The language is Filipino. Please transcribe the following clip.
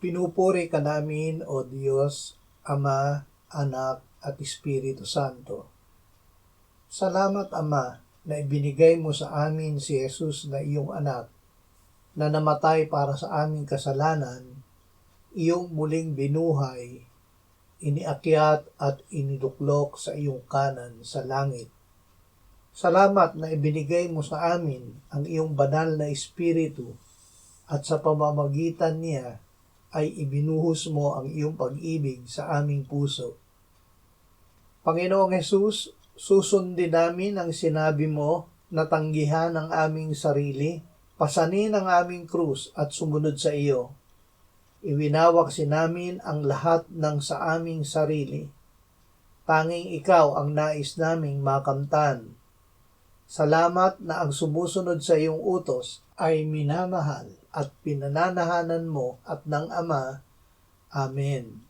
Pinupuri ka namin, O Diyos, Ama, Anak, at Espiritu Santo. Salamat, Ama, na ibinigay mo sa amin si Jesus na iyong anak, na namatay para sa aming kasalanan, iyong muling binuhay, iniakyat at iniluklok sa iyong kanan sa langit. Salamat na ibinigay mo sa amin ang iyong banal na Espiritu at sa pamamagitan niya ay ibinuhos mo ang iyong pag-ibig sa aming puso. Panginoong Hesus, susundin namin ang sinabi mo na tanggihan ang aming sarili, pasanin ang aming krus at sumunod sa iyo. Iwinawak si namin ang lahat ng sa aming sarili. Tanging ikaw ang nais naming makamtan. Salamat na ang sumusunod sa iyong utos ay minamahal at pinananahanan mo at ng Ama. Amen.